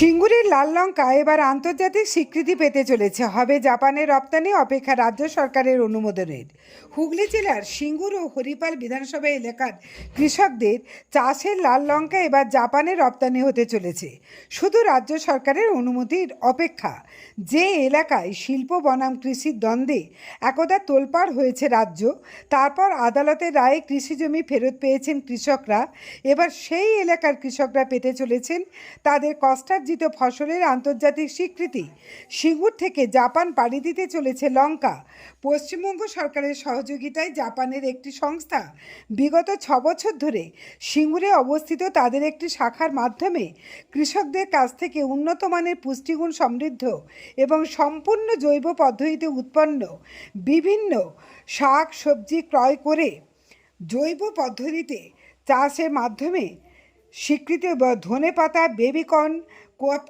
সিঙ্গুরের লাল লঙ্কা এবার আন্তর্জাতিক স্বীকৃতি পেতে চলেছে। হবে জাপানের রপ্তানি অপেক্ষা রাজ্য সরকারের অনুমোদনের। হুগলি জেলার সিঙ্গুর ও হরিপাল বিধানসভা এলাকার কৃষকদের চাষের লাল লঙ্কা এবার জাপানে রপ্তানি হতে চলেছে। শুধু রাজ্য সরকারের অনুমতির অপেক্ষা, যে এলাকায় শিল্প, বনাম কৃষির দ্বন্দ্বে একদা তোলপাড় হয়েছে রাজ্য, তারপর আদালতের রায়ে কৃষিজমি ফেরত পেয়েছেন কৃষকরা। এবার সেই এলাকার কৃষকরা পেতে চলেছেন, তাদের কষ্টার্জিত ফসলের আন্তর্জাতিক স্বীকৃতি। সিঙ্গুর থেকে জাপান পাড়ি দিতে চলেছে লঙ্কা। পশ্চিমবঙ্গ সরকারের সহযোগিতায় জাপানের একটি সংস্থা বিগত ছ বছর ধরে সিঙ্গুরে অবস্থিত তাদের একটি শাখার মাধ্যমে কৃষকদের কাছ থেকে উন্নত মানের পুষ্টিগুণ সমৃদ্ধ এবং সম্পূর্ণ জৈব পদ্ধতিতে উৎপন্ন বিভিন্ন শাক সবজি ক্রয় করে জৈব পদ্ধতিতে চাষের মাধ্যমে স্বীকৃত ধনে পাতা বেবিকর্ন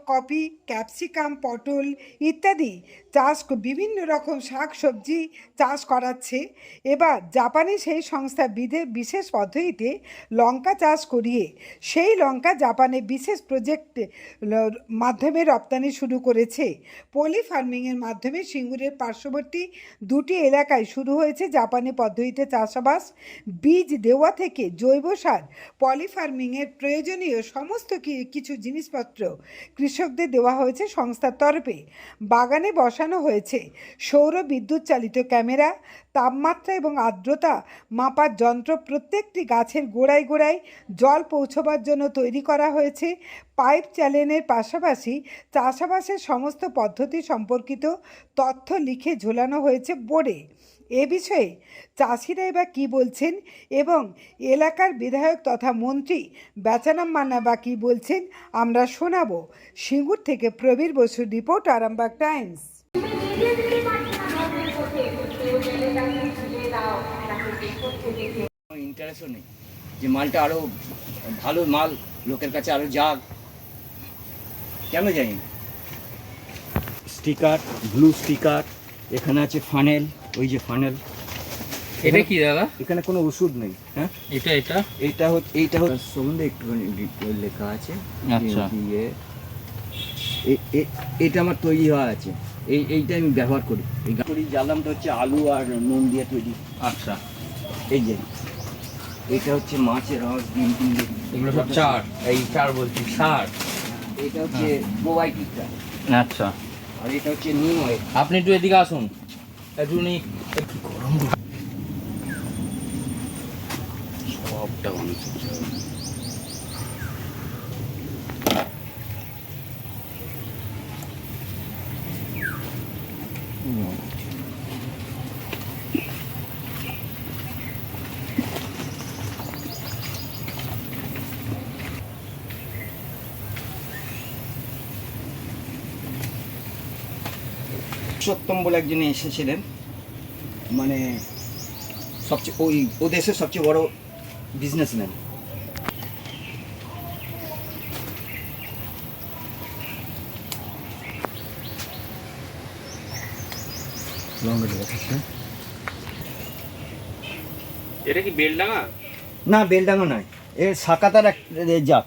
কপি ক্যাপসিকাম পটল ইত্যাদি চাষ বিভিন্ন রকম শাক সবজি চাষ করাচ্ছে। এবার জাপানে সেই সংস্থা বিধে বিশেষ পদ্ধতিতে লঙ্কা চাষ করিয়ে সেই লঙ্কা জাপানে বিশেষ প্রজেক্ট মাধ্যমে রপ্তানি শুরু করেছে। পলি ফার্মিংয়ের মাধ্যমে সিঙ্গুরের পার্শ্ববর্তী দুটি এলাকায় শুরু হয়েছে জাপানি পদ্ধতিতে চাষাবাস। বীজ দেওয়া থেকে জৈব সার পলি ফার্মিংয়ের প্রয়োজনীয় সমস্ত কিছু জিনিসপত্র কৃষকদের দেওয়া হয়েছে সংস্থার তরফে। বাগানে বসানো হয়েছে। সৌর বিদ্যুৎ চালিত ক্যামেরা, তাপমাত্রা এবং আর্দ্রতা মাপার যন্ত্র প্রত্যেকটি গাছের গোড়ায় গোড়ায় জল পৌঁছবার জন্য তৈরি করা হয়েছে। পাইপ চ্যানেলের পাশাপাশি চাষাবাসের সমস্ত পদ্ধতি সম্পর্কিত তথ্য লিখে ঝোলানো হয়েছে বোর্ডে। এ বিষয়ে চাষিরা এবার কী বলছেন এবং এলাকার বিধায়ক তথা মন্ত্রী বেচারাম মান্না বা কী বলছেন, আমরা শোনাবো। সিঙ্গুর থেকে প্রবীর বসুর রিপোর্ট, আরামবাগ টাইমস। ইন্টারেস্টও নেই যে মালটা আরও ভালো মাল লোকের কাছে আরও যাক। কেন জানি না। স্টিকার ব্লু স্টিকার এখানে আছে ফানেল ওই যে ফানেল এটা কি দাদা? এখানে কোনো ওষুধ নেই হ্যাঁ? এটা এটা? হচ্ছে এইটা হচ্ছে সম্বন্ধে একটুখানি লেখা আছে আচ্ছা। এটা আমার তৈরি হওয়া আছে। এই এইটা আমি ব্যবহার করি। এই করি জ্বালামটা হচ্ছে আলু আর নুন দিয়ে তৈরি। আচ্ছা। এই যে এটা হচ্ছে মাছের রস ডিম টিম এগুলো সব চার। এই চার বলছি সার এটা হচ্ছে প্রোবায়োটিকটা আচ্ছা। আর এটা হচ্ছে নিম অয়েল। আপনি একটু এদিকে আসুন। একটু নি একটু গরম সবটা মানুষ সত্যম বলে একজন এসেছিলেন। মানে সবচেয়ে ওই ও দেশের সবচেয়ে বড় বিজনেসম্যান এটা কি বেলডাঙা না বেলডাঙ্গা নয়। এ সাকাতার এক জাত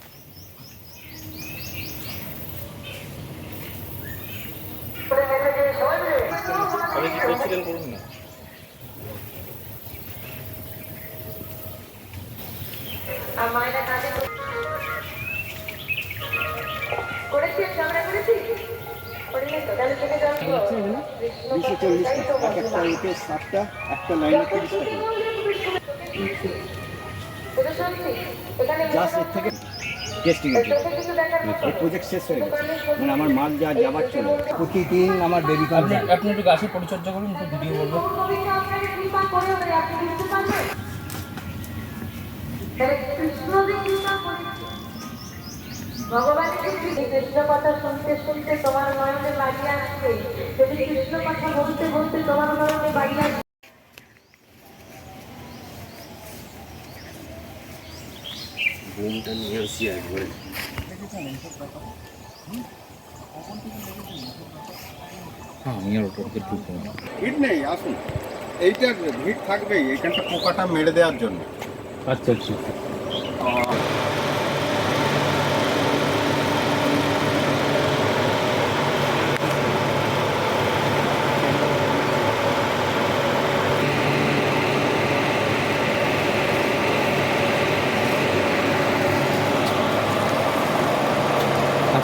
দুশো চল্লিশ এক একটা এতে সাতটা একটা লাইনে তিরিশ টাকা থেকে টেস্টিং এই প্রজেক্ট শেষ হয়ে মানে আমার মাল যা যাবার ছিল প্রতিদিন আমার বেবি আপনি একটু গাছের পরিচর্যা করুন একটু ভিডিও কৃপা করে ভগবানের কৃষ্ণ কৃষ্ণ কথা শুনতে শুনতে তোমার নয়নে বাড়ি আসবে। যদি কৃষ্ণ কথা বলতে বলতে তোমার নয়নে বাড়ি আসবে। হ্যাঁ আমি আর ওটাতে ঢুকবো না। ভিড় নেই আসুন। এইটা ভিড় থাকবেই এখানটা পোকাটা মেরে দেওয়ার জন্য। আচ্ছা আচ্ছা।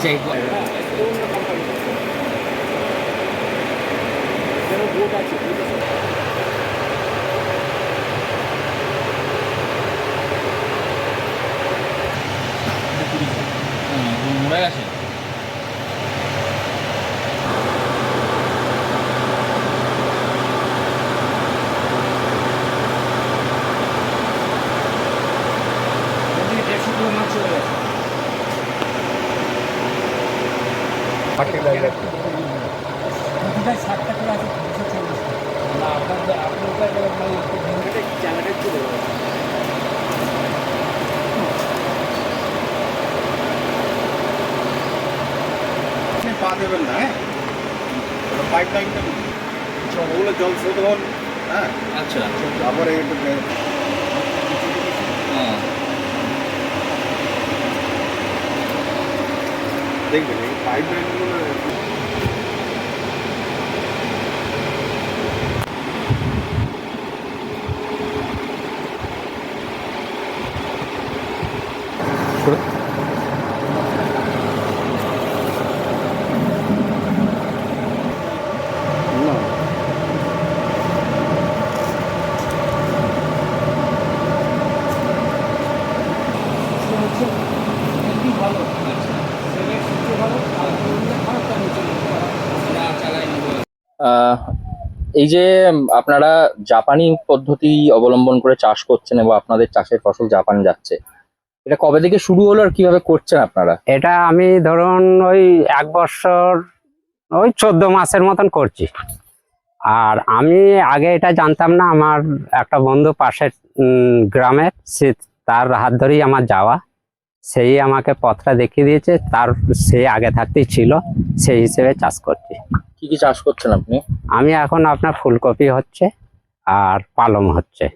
আচ্ছা এই হুম, মরে গেছে দেড়শো কিলো মাছ চলে গেছে না আপনার আপনার মানে জায়গাটা একটু দেবো আপনি পা দেবেন না হ্যাঁ পাইপ লাইনটা ওগুলো জল শোধন হ্যাঁ আচ্ছা তারপরে একটু হ্যাঁ দেখবেন এই পাইপ লাইনগুলো না আহ, এই যে আপনারা জাপানি পদ্ধতি অবলম্বন করে চাষ করছেন এবং আপনাদের চাষের ফসল জাপান যাচ্ছে এটা কবে থেকে শুরু হলো আর কীভাবে করছেন আপনারা? এটা আমি ধরুন ওই এক বছর ওই চোদ্দ মাসের মতন করছি। আর আমি আগে এটা জানতাম না আমার একটা বন্ধু পাশের উম, গ্রামের সে তার হাত ধরেই আমার যাওয়া। সেই আমাকে পথটা দেখিয়ে দিয়েছে তার সে আগে থাকতেই ছিল সেই হিসেবে চাষ করছি। কি কি চাষ করছেন আপনি? আমি এখন আপনার ফুলকপি হচ্ছে আর পালং হচ্ছে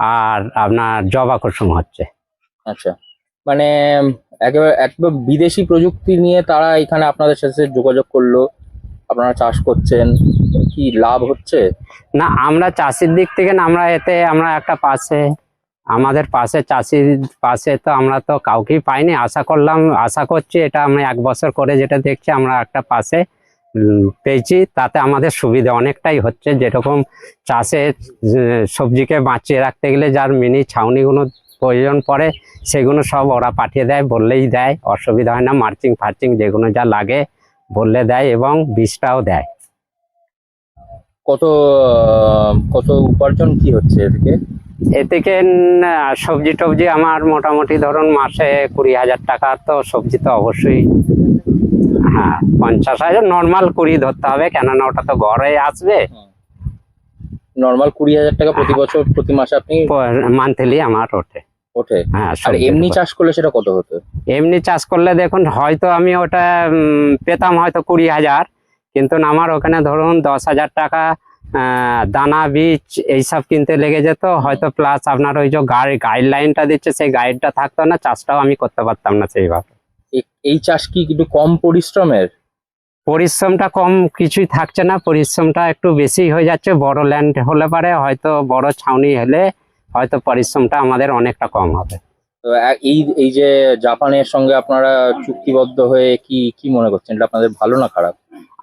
আর আপনার জবা কুসুম হচ্ছে। আচ্ছা মানে একেবারে একবার বিদেশি প্রযুক্তি নিয়ে তারা এখানে আপনাদের সাথে যোগাযোগ করল আপনারা চাষ করছেন কি লাভ হচ্ছে? না আমরা চাষির দিক থেকে না আমরা এতে আমরা একটা পাশে আমাদের পাশে চাষির পাশে তো আমরা তো কাউকেই পাইনি আশা করলাম আশা করছি এটা আমরা এক বছর করে যেটা দেখছি আমরা একটা পাশে পেয়েছি তাতে আমাদের সুবিধা অনেকটাই হচ্ছে। যেরকম চাষে সবজিকে বাঁচিয়ে রাখতে গেলে যার মিনি ছাউনিগুলো প্রয়োজন পড়ে সেগুলো সব ওরা পাঠিয়ে দেয় বললেই দেয়। অসুবিধা হয় না মার্চিং ফার্চিং যেগুলো যা লাগে বললে দেয় এবং বীজটাও দেয়। কত কত উপার্জন কি হচ্ছে এদিকে? থেকে এ থেকে ন- সবজি টবজি আমার মোটামুটি ধরুন মাসে কুড়ি হাজার টাকা তো সবজি তো অবশ্যই হ্যাঁ পঞ্চাশ হাজার নর্মাল কুড়ি ধরতে হবে কেননা ওটা তো ঘরে আসবে। নর্মাল কুড়ি হাজার টাকা প্রতি বছর প্রতি মাসে আপনি মান্থলি আমার ওঠে। ওঠে? হ্যাঁ আর এমনি চাষ করলে সেটা কত হতো? এমনি চাষ করলে দেখুন হয়তো আমি ওটা পেতাম হয়তো কুড়ি হাজার কিন্তু আমার ওখানে ধরুন দশ হাজার টাকা আহ, দানা বীজ এইসব কিনতে লেগে যেত হয়তো প্লাস আপনার ওই যে গাইডলাইনটা দিচ্ছে সেই গাইডটা থাকতো না চাষটাও আমি করতে পারতাম না সেইভাবে। এই চাষ কি একটু কম পরিশ্রমের? পরিশ্রমটা কম কিছুই থাকছে না। পরিশ্রমটা একটু বেশি হয়ে যাচ্ছে। বড় ল্যান্ড হলে পারে হয়তো বড় ছাউনি হলে হয়তো পরিশ্রমটা আমাদের অনেকটা কম হবে। তো এই এই যে জাপানের সঙ্গে আপনারা চুক্তিবদ্ধ হয়ে কি কি মনে করছেন? এটা আপনাদের ভালো না খারাপ?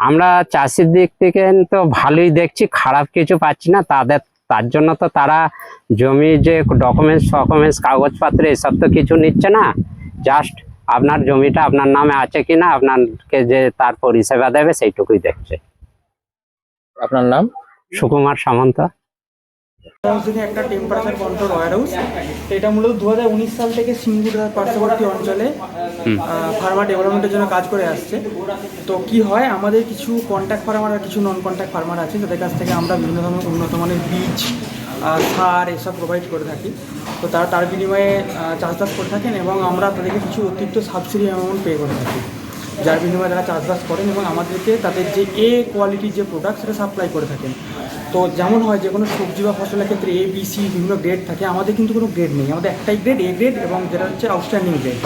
আমরা চাষির দিক থেকে তো ভালোই দেখছি খারাপ কিছু পাচ্ছি না। তাদের তার জন্য তো তারা জমি যে ডকুমেন্টস ফকুমেন্টস কাগজপত্র এসব তো কিছু নিচ্ছে না। জাস্ট আপনার জমিটা আপনার নামে আছে কিনা আপনাকে যে তার পরিষেবা দেবে সেইটুকুই দেখছে। আপনার নাম? সুকুমার সামন্ত। হাউস একটা টেম্পারেচার কন্ট্রোল ওয়ার হাউস এটা মূলত দু হাজার উনিশ সাল থেকে সিঙ্গুর পার্শ্ববর্তী অঞ্চলে ফার্মার ডেভেলপমেন্টের জন্য কাজ করে আসছে। তো কি হয় আমাদের কিছু কন্ট্যাক্ট ফার্মার আর কিছু নন কন্ট্যাক্ট ফার্মার আছে যাদের কাছ থেকে আমরা বিভিন্ন ধরনের উন্নত মানের বীজ সার এসব প্রোভাইড করে থাকি। তো তারা তার বিনিময়ে চাষবাস করে থাকেন এবং আমরা তাদেরকে কিছু অতিরিক্ত সাবসিডি অ্যামাউন্ট পে করে থাকি। যার বিনিময়ে তারা চাষবাস করেন এবং আমাদেরকে তাদের যে এ কোয়ালিটির যে প্রোডাক্ট সেটা সাপ্লাই করে থাকেন। তো যেমন হয় যে কোনো সবজি বা ফসলের ক্ষেত্রে এ বি সি বিভিন্ন গ্রেড থাকে, আমাদের কিন্তু কোনো গ্রেড নেই। আমাদের একটাই গ্রেড এ গ্রেড এবং যেটা হচ্ছে আউটস্ট্যান্ডিং গ্রেড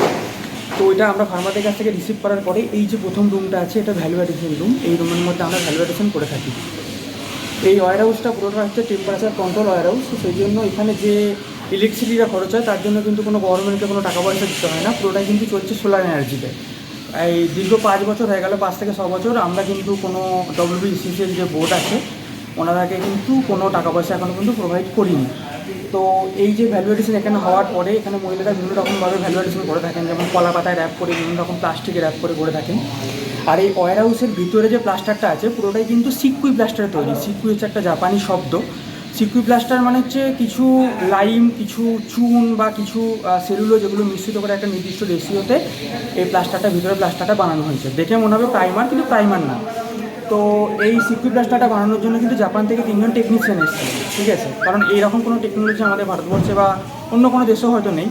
তো এটা আমরা ফার্মারদের কাছ থেকে রিসিভ করার পরে এই যে প্রথম রুমটা আছে, এটা ভ্যালু অ্যাডিশন রুম এই রুমের মধ্যে আমরা ভ্যালু অ্যাডিশন করে থাকি। এই ওয়ার হাউসটা পুরোটা হচ্ছে টেম্পারেচার কন্ট্রোল ওয়ার হাউস সেই জন্য এখানে যে ইলেকট্রিসিটিটা খরচ হয়, তার জন্য কিন্তু কোনো গভর্নমেন্টকে কোনো টাকা পয়সা দিতে হয় না। পুরোটাই কিন্তু চলছে সোলার এনার্জিতে এই দীর্ঘ পাঁচ বছর হয়ে গেল, পাঁচ থেকে ছ বছর। আমরা কিন্তু কোনো ডব্লিউবিসিসির যে বোর্ড আছে, ওনারাকে কিন্তু কোনো টাকা পয়সা এখনও কিন্তু প্রোভাইড করিনি। তো এই যে ভ্যালুয়েশন এখানে হওয়ার পরে, এখানে মহিলারা বিভিন্ন রকমভাবে ভ্যালুয়েশন করে থাকেন, যেমন কলা পাতায় র্যাপ করে, বিভিন্ন রকম প্লাস্টিকের র্যাপ করে করে থাকেন। আর এই ওয়ার হাউসের ভিতরে যে প্লাস্টারটা আছে, পুরোটাই কিন্তু সিকুই প্লাস্টার তৈরি। সিকুই হচ্ছে একটা জাপানি শব্দ। সিকুই প্লাস্টার মানে হচ্ছে কিছু লাইম কিছু চুন বা কিছু সেলুলো যেগুলো মিশ্রিত করে একটা নির্দিষ্ট রেশিওতে এই প্লাস্টারটা ভিতরে প্লাস্টারটা বানানো হয়েছে। দেখে মনে হবে প্রাইমার কিন্তু প্রাইমার না। তো এই সিকুই প্লাস্টারটা বানানোর জন্য কিন্তু জাপান থেকে তিনজন টেকনিশিয়ান এসেছে, ঠিক আছে? কারণ এইরকম কোনো টেকনোলজি আমাদের ভারতবর্ষে বা অন্য কোনো দেশেও হয়তো নেই।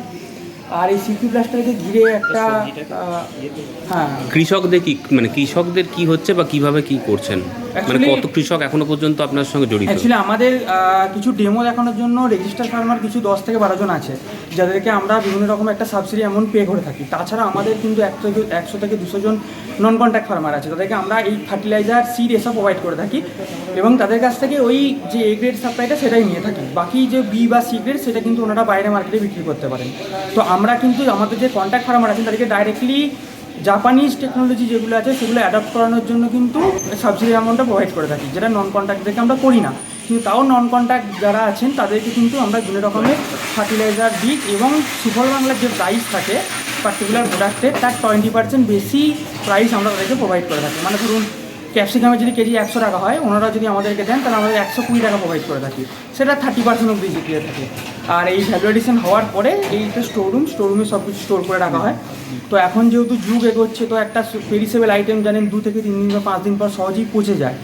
আর এই সিকুই প্লাস্টারকে ঘিরে একটা হ্যাঁ। কৃষকদের কি মানে কৃষকদের কি হচ্ছে বা কীভাবে কি করছেন? মানে কত কৃষক এখনও পর্যন্ত আপনার সঙ্গে জড়িত? অ্যাকচুয়ালি আমাদের কিছু ডেমো দেখানোর জন্য রেজিস্টার ফার্মার কিছু দশ থেকে বারো জন আছে যাদেরকে আমরা বিভিন্ন রকম একটা সাবসিডি অ্যামাউন্ট পে করে থাকি। তাছাড়া আমাদের কিন্তু এক থেকে একশো থেকে দুশো জন নন কন্ট্যাক্ট ফার্মার আছে তাদেরকে আমরা এই ফার্টিলাইজার সিড এসব প্রোভাইড করে থাকি এবং তাদের কাছ থেকে ওই যে এ গ্রেড সাপ্লাইটা সেটাই নিয়ে থাকি। বাকি যে বি বা সি গ্রেড সেটা কিন্তু ওনারা বাইরে মার্কেটে বিক্রি করতে পারেন। তো আমরা কিন্তু আমাদের যে কন্ট্যাক্ট ফার্মার আছেন তাদেরকে ডাইরেক্টলি জাপানিজ টেকনোলজি যেগুলো আছে, সেগুলো অ্যাডাপ্ট করানোর জন্য কিন্তু সাবসিডি অ্যামাউন্টটা প্রোভাইড করে থাকি, যেটা নন কন্ট্যাক্টদেরকে আমরা করি না। কিন্তু তাও নন কন্ট্যাক্ট যারা আছেন, তাদেরকে কিন্তু আমরা বিভিন্ন রকমের ফার্টিলাইজার দিই এবং সুফল বাংলার যে প্রাইস থাকে পার্টিকুলার প্রোডাক্টের তার টোয়েন্টি পার্সেন্ট বেশি প্রাইস আমরা তাদেরকে প্রোভাইড করে থাকি। মানে ধরুন ক্যাপসিকামের যদি কেজি একশো টাকা হয়, ওনারা যদি আমাদেরকে দেন, তাহলে আমাদের একশো কুড়ি টাকা প্রোভাইড করে থাকি। সেটা থার্টি পার্সেন্ট অব্দি দিয়ে থাকে। আর এই ভ্যালু হওয়ার পরে এই এইটা স্টোররুম স্টোররুমে সব কিছু স্টোর করে রাখা হয়। তো এখন যেহেতু যুগ এগোচ্ছে, তো একটা পেরিসেবল আইটেম জানেন, দু থেকে তিন দিন বা পাঁচ দিন পর সহজেই পচে যায়।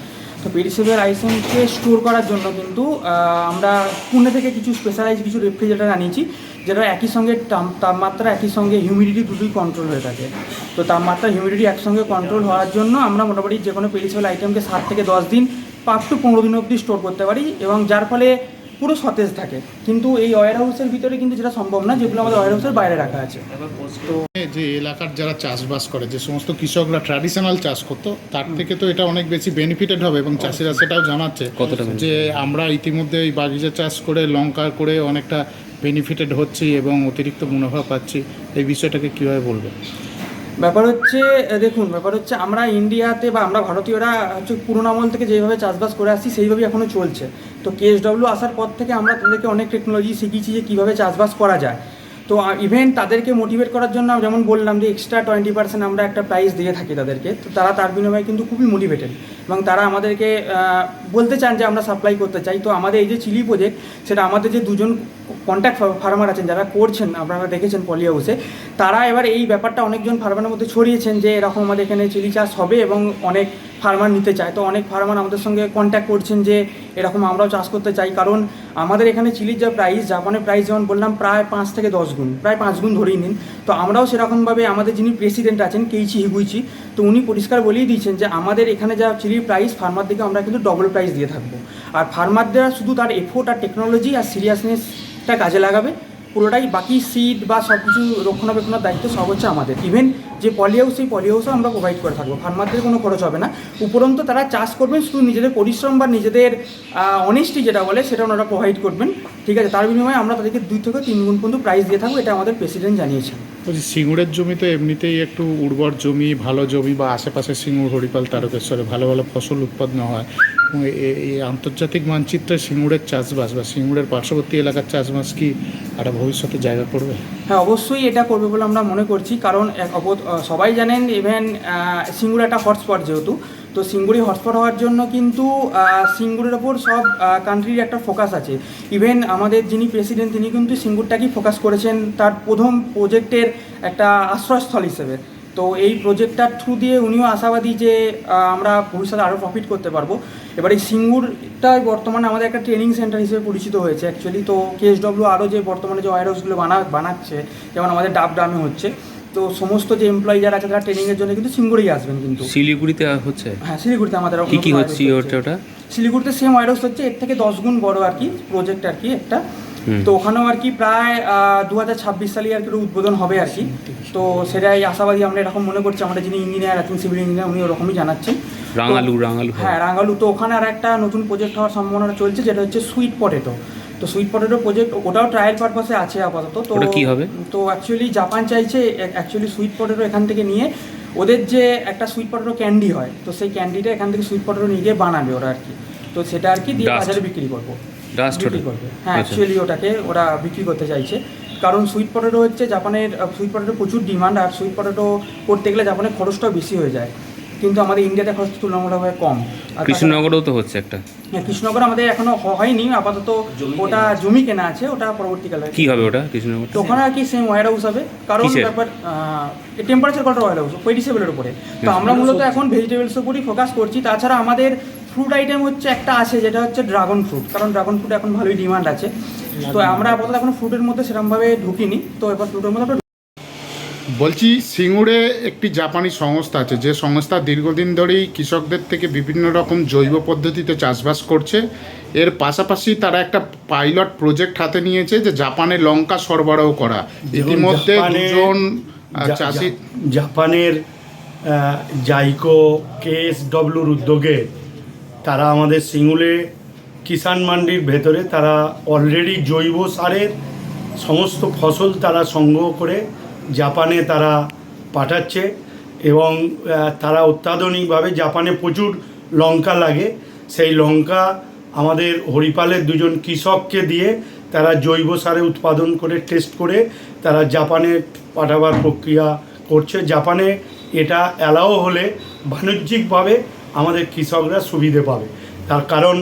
তো পেরিসেবল আইটেমকে স্টোর করার জন্য কিন্তু আমরা পুনে থেকে কিছু স্পেশালাইজ কিছু রেফ্রিজারেটার আনিয়েছি যেটা একই সঙ্গে তাপমাত্রা, একই সঙ্গে হিউমিডিটি দুটোই কন্ট্রোল হয়ে থাকে। তো তাপমাত্রা হিউমিডিটি একসঙ্গে কন্ট্রোল হওয়ার জন্য আমরা মোটামুটি যে কোনো পেরিসেবল আইটেমকে সাত থেকে দশ দিন পাঁচ টু পনেরো দিন অবধি স্টোর করতে পারি এবং যার ফলে পুরো সতেজ থাকে। কিন্তু এই ওয়ার হাউসের ভিতরে কিন্তু যেটা সম্ভব না যেগুলো আমাদের ওয়ার হাউসের বাইরে রাখা আছে। যে এলাকার যারা চাষবাস করে যে সমস্ত কৃষকরা ট্র্যাডিশনাল চাষ করতো তার থেকে তো এটা অনেক বেশি বেনিফিটেড হবে এবং চাষিরা সেটাও জানাচ্ছে কতটা যে আমরা ইতিমধ্যে এই বাগিচা চাষ করে লঙ্কা করে অনেকটা বেনিফিটেড হচ্ছি এবং অতিরিক্ত মুনাফা পাচ্ছি। এই বিষয়টাকে কীভাবে বলবে ব্যাপার হচ্ছে দেখুন, ব্যাপার হচ্ছে আমরা ইন্ডিয়াতে বা আমরা ভারতীয়রা হচ্ছে পুরোনো আমল থেকে যেভাবে চাষবাস করে আসছি, সেইভাবেই এখনও চলছে। তো কেএসডব্লিউ আসার পর থেকে আমরা তাদেরকে অনেক টেকনোলজি শিখিয়েছি যে কীভাবে চাষবাস করা যায়। তো ইভেন তাদেরকে মোটিভেট করার জন্য যেমন বললাম যে এক্সট্রা টোয়েন্টি পার্সেন্ট আমরা একটা প্রাইস দিয়ে থাকি তাদেরকে, তো তারা তার বিনিময়ে কিন্তু খুবই মোটিভেটেড এবং তারা আমাদেরকে বলতে চান যে, আমরা সাপ্লাই করতে চাই। তো আমাদের এই যে চিলি প্রজেক্ট সেটা আমাদের যে দুজন কন্ট্যাক্ট ফার্মার আছেন, যারা করছেন, আপনারা দেখেছেন পলি হাউসে তারা এবার এই ব্যাপারটা অনেকজন ফার্মারের মধ্যে ছড়িয়েছেন যে, এরকম আমাদের এখানে চিলি চাষ হবে এবং অনেক ফার্মার নিতে চায়। তো অনেক ফার্মার আমাদের সঙ্গে কন্ট্যাক্ট করছেন যে, এরকম আমরাও চাষ করতে চাই। কারণ আমাদের এখানে চিলির যা প্রাইস জাপানের প্রাইস যেমন বললাম প্রায় পাঁচ থেকে দশ গুণ, প্রায় পাঁচ গুণ ধরেই নিন। তো আমরাও সেরকমভাবে আমাদের যিনি প্রেসিডেন্ট আছেন কেইচি হিগুইচি তো উনি পরিষ্কার বলেই দিয়েছেন যে, আমাদের এখানে যা চিলির প্রাইস ফার্মার দিকে আমরা কিন্তু ডবল প্রাইস দিয়ে থাকব। আর ফার্মারদের শুধু তার এফোর্ট আর টেকনোলজি আর সিরিয়াসনেসটা কাজে লাগাবে। পুরোটাই বাকি সিড বা সব কিছু রক্ষণাবেক্ষণের দায়িত্ব সব হচ্ছে আমাদের। ইভেন যে পলি হাউস সেই পলি হাউসও আমরা প্রোভাইড করে থাকব। ফার্মারদের কোনো খরচ হবে না। উপরন্তু তারা চাষ করবেন শুধু নিজেদের পরিশ্রম বা নিজেদের অনেস্টি যেটা বলে, সেটা ওনারা প্রোভাইড করবেন। ঠিক আছে? তার বিনিময়ে আমরা তাদেরকে দুই থেকে তিন গুণ পর্যন্ত প্রাইস দিয়ে থাকব, এটা আমাদের প্রেসিডেন্ট জানিয়েছেন। বলছি, সিঙ্গুরের জমি তো এমনিতেই একটু উর্বর জমি, ভালো জমি বা আশেপাশে সিঙ্গুর, হরিপাল, তারকেশ্বরে ভালো ভালো ফসল উৎপন্ন হয়। এই আন্তর্জাতিক মানচিত্রে সিঙ্গুরের চাষবাস বা সিঙ্গুরের পার্শ্ববর্তী এলাকার চাষবাস কি একটা ভবিষ্যতে জায়গা করবে? হ্যাঁ অবশ্যই এটা করবে বলে আমরা মনে করছি। কারণ সবাই জানেন ইভেন সিঙ্গুর একটা হটস্পট যেহেতু। তো সিঙ্গুরি হটস্পট হওয়ার জন্য কিন্তু সিঙ্গুরের ওপর সব কান্ট্রির একটা ফোকাস আছে। ইভেন আমাদের যিনি প্রেসিডেন্ট তিনি কিন্তু সিঙ্গুরটাকেই ফোকাস করেছেন তার প্রথম প্রজেক্টের একটা আশ্রয়স্থল হিসেবে। তো এই প্রজেক্টটার থ্রু দিয়ে উনিও আশাবাদী যে আমরা ভবিষ্যতে আরও প্রফিট করতে পারব। এবার এই সিঙ্গুরটাই বর্তমানে আমাদের একটা ট্রেনিং সেন্টার হিসেবে পরিচিত হয়েছে। অ্যাকচুয়ালি তো কেএসডব্লিউ আরও যে বর্তমানে যে ওয়ার হাউসগুলো বানা বানাচ্ছে যেমন আমাদের ডাব গ্রামে হচ্ছে তো সমস্ত যে এমপ্লয়ি যারা আছে তারা ট্রেনিংয়ের জন্য কিন্তু সিঙ্গুরেই আসবেন কিন্তু। শিলিগুড়িতে হচ্ছে? হ্যাঁ শিলিগুড়িতে আমাদের কি নতুন কি হচ্ছে ওটা শিলিগুড়িতে সেম ওয়ার হাউস হচ্ছে এর থেকে দশ গুণ বড় আর কি প্রজেক্ট আর কি একটা। তো ওখানেও আর কি প্রায় দু হাজার ছাব্বিশ সালে আর কি উদ্বোধন হবে আর কি। তো সেটাই আশাবাদী আমরা এরকম মনে করছি আমরা যিনি ইঞ্জিনিয়ার আছেন সিভিল ইঞ্জিনিয়ার উনি ওরকমই জানাচ্ছেন। রাঙালু রাঙালু হ্যাঁ। রাঙ্গালু তো ওখানে আর একটা নতুন প্রজেক্ট হওয়ার সম্ভাবনা চলছে যেটা হচ্ছে সুইট পটেটো তো সুইট পটেটো প্রজেক্ট ওটাও ট্রায়াল পারপাসে আছে আপাতত। তো কি হবে? তো অ্যাকচুয়ালি জাপান চাইছে অ্যাকচুয়ালি সুইট পটেটো এখান থেকে নিয়ে ওদের যে একটা সুইট পটেটো ক্যান্ডি হয় তো সেই ক্যান্ডিটা এখান থেকে সুইট পটেটো নিয়ে গিয়ে বানাবে ওরা আর কি। তো সেটা আর কি দিয়ে বাজারে বিক্রি করব। ডাস্ট ওটা করবে। হ্যাঁ আচ্ছা। অ্যাকচুয়ালি ওটাকে ওরা বিক্রি করতে চাইছে। কারণ সুইট পটেটো হচ্ছে জাপানের সুইট পটেটো প্রচুর ডিমান্ড আর সুইট পটেটো করতে গেলে জাপানের খরচটাও বেশি হয়ে যায়। কিন্তু আমাদের ইন্ডিয়াতে খরচ তুলনামূলকভাবে কম। আর কৃষ্ণনগরেও তো হচ্ছে একটা। হ্যাঁ, কৃষ্ণনগর আমাদের এখনও হয়নি। আপাতত ওটা জমি কেনা আছে ওটা পরবর্তীকালে। কি হবে ওটা কৃষ্ণনগর? তো ওখানে আর কি সেম ওয়ার হাউস হবে। কারণ? ব্যাপার টেম্পারেচার কন্ট্রোল ওয়ার হাউস ভেজিটেবলের উপরে। তো আমরা মূলত এখন ভেজিটেবলস উপরই ফোকাস করছি। তাছাড়া আমাদের ফ্রুট আইটেম হচ্ছে একটা আছে যেটা হচ্ছে ড্রাগন ফ্রুট কারণ ড্রাগন ফ্রুট এখন ভালোই ডিমান্ড আছে। তো আমরা আপাতত এখন ফ্রুটের মধ্যে সেরকমভাবে ঢুকিনি তো এবার ফ্রুটের মধ্যে বলছি সিঙ্গুরে একটি জাপানি সংস্থা আছে যে সংস্থা দীর্ঘদিন ধরেই কৃষকদের থেকে বিভিন্ন রকম জৈব পদ্ধতিতে চাষবাস করছে। এর পাশাপাশি তারা একটা পাইলট প্রজেক্ট হাতে নিয়েছে যে জাপানে লঙ্কা সরবরাহ করা। ইতিমধ্যে দুজন চাষি জাপানের জাইকো কেএসডব্লিউর উদ্যোগে তারা আমাদের সিঙ্গুলে কিষাণ মান্ডির ভেতরে তারা অলরেডি জৈব সারের সমস্ত ফসল তারা সংগ্রহ করে জাপানে তারা পাঠাচ্ছে এবং তারা অত্যাধুনিকভাবে জাপানে প্রচুর লঙ্কা লাগে। সেই লঙ্কা আমাদের হরিপালের দুজন কৃষককে দিয়ে তারা জৈব সারে উৎপাদন করে টেস্ট করে তারা জাপানে পাঠাবার প্রক্রিয়া করছে। জাপানে এটা অ্যালাও হলে বাণিজ্যিকভাবে আমাদের কৃষকরা সুবিধে পাবে। তার কারণ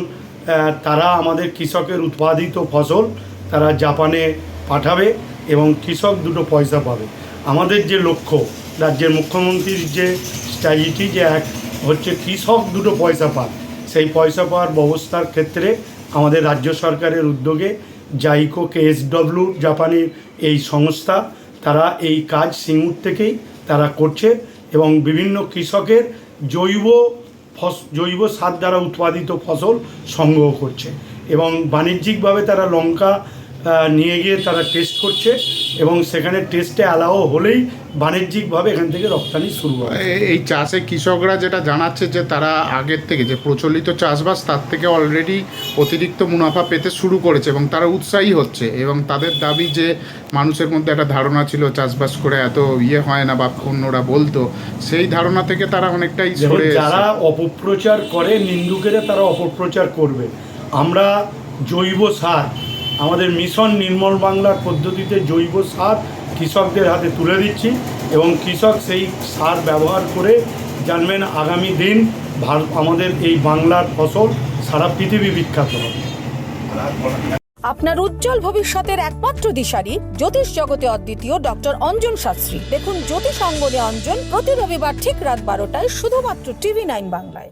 তারা আমাদের কৃষকের উৎপাদিত ফসল তারা জাপানে পাঠাবে এবং কৃষক দুটো পয়সা পাবে। আমাদের যে লক্ষ্য, রাজ্যের মুখ্যমন্ত্রীর যে স্ট্র্যাটেজি যে এক হচ্ছে কৃষক দুটো পয়সা পাক। সেই পয়সা পাওয়ার ব্যবস্থার ক্ষেত্রে আমাদের রাজ্য সরকারের উদ্যোগে জাইকো কেএসডব্লিউ জাপানি এই সংস্থা, তারা এই কাজ সিঙ্গুর থেকেই তারা করছে এবং বিভিন্ন কৃষকের জৈব ফস জৈব সার দ্বারা উৎপাদিত ফসল সংগ্রহ করছে এবং বাণিজ্যিকভাবে তারা লঙ্কা নিয়ে গিয়ে তারা টেস্ট করছে এবং সেখানে টেস্টে অ্যালাও হলেই বাণিজ্যিকভাবে এখান থেকে রপ্তানি শুরু হয়। এই চাষে কৃষকরা যেটা জানাচ্ছে যে তারা আগের থেকে যে প্রচলিত চাষবাস তার থেকে অলরেডি অতিরিক্ত মুনাফা পেতে শুরু করেছে এবং তারা উৎসাহী হচ্ছে এবং তাদের দাবি যে মানুষের মধ্যে একটা ধারণা ছিল চাষবাস করে এত ইয়ে হয় না বা অন্যরা বলতো সেই ধারণা থেকে তারা অনেকটাই সরে যারা অপপ্রচার করে নিন্দুকেরা তারা অপপ্রচার করবে। আমরা জৈব সার আমাদের মিশন নির্মল বাংলার পদ্ধতিতে জৈব সার কৃষকদের হাতে তুলে দিচ্ছি এবং কৃষক সেই সার ব্যবহার করে জানবেন আগামী দিন ভারত আমাদের এই বাংলার ফসল সারা পৃথিবী বিখ্যাত হবে। আপনার উজ্জ্বল ভবিষ্যতের একমাত্র দিশারি জ্যোতিষ জগতে অদ্বিতীয় ডক্টর অঞ্জন শাস্ত্রী। দেখুন জ্যোতিষ অঙ্গনে অঞ্জন প্রতি রবিবার ঠিক রাত বারোটায় শুধুমাত্র টিভি নাইন বাংলায়।